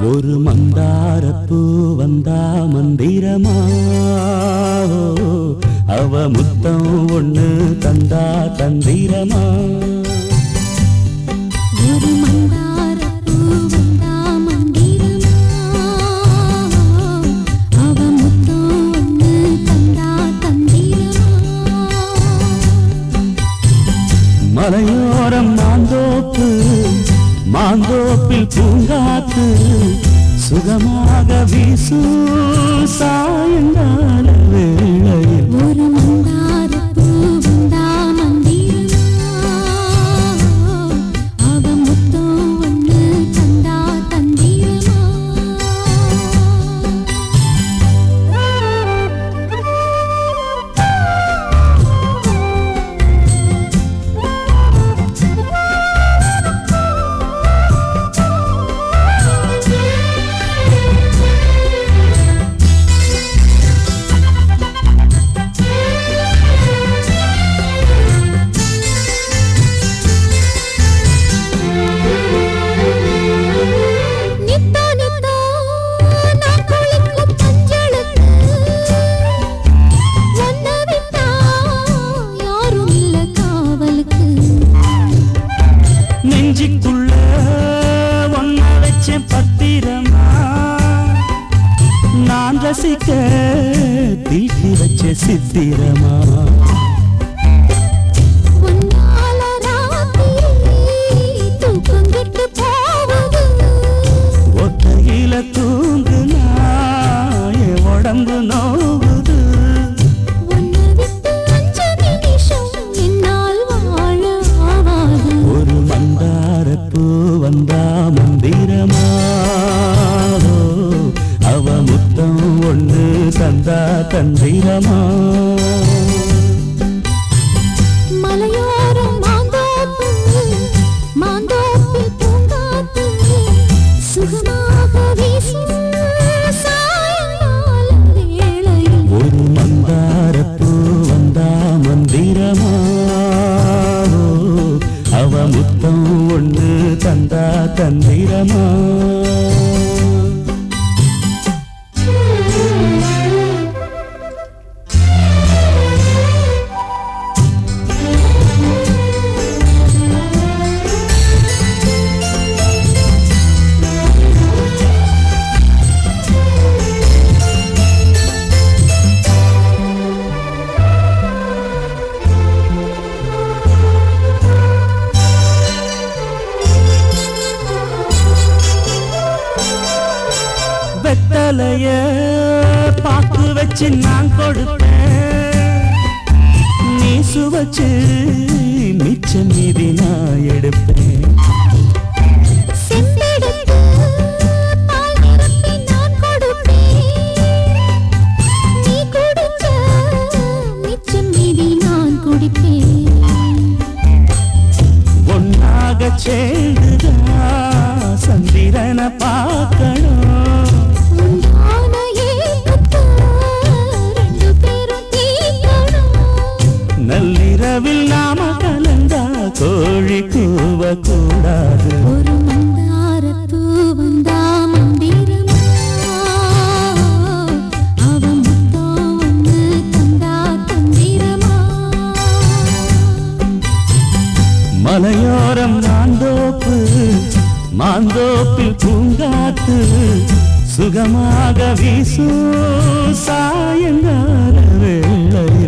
ஒரு மந்தாரப்பூ வந்தா மந்திரமா? அவ முத்தம் ஒண்ணு தந்தா தந்திரமா? ஒரு மந்தாரப்பூ வந்தா மந்திரமா? அவ முத்தம் ஒண்ணு தந்தா தந்திரமா? மலையோரம் மாந்தோப்பு மாந்தோப்பில் பூங்காத்து சுகமாக வீசும் நான் தீட்டி வச்ச சித்திரமா? சாயங்கால வேளையில். ஒரு மந்தாரப்பூ வந்தா மந்திரமா அவ முத்தம் ஒண்ணு தந்தா தந்திரமா வெத்தலைய பாக்கு வச்சு நான் கொடுப்பேன். நீ சுவச்சு மிச்சம் மீதி நான் எடுப்பேன். செம்பெடுத்து பால் நிரப்பி நான் நள்ளிரவில் நாம கலந்தா கோழி கூவ கூடாது. ஒரு மந்தாரப்பூ வந்தா மந்திரமா அவ முத்தம் ஒண்ணு தந்தா தந்திரமா. மலையோரம் மாந்தோப்பு மாந்தோப்பில் பூங்காத்து சுகமாக வீசும் சாயங்கால வேளையில்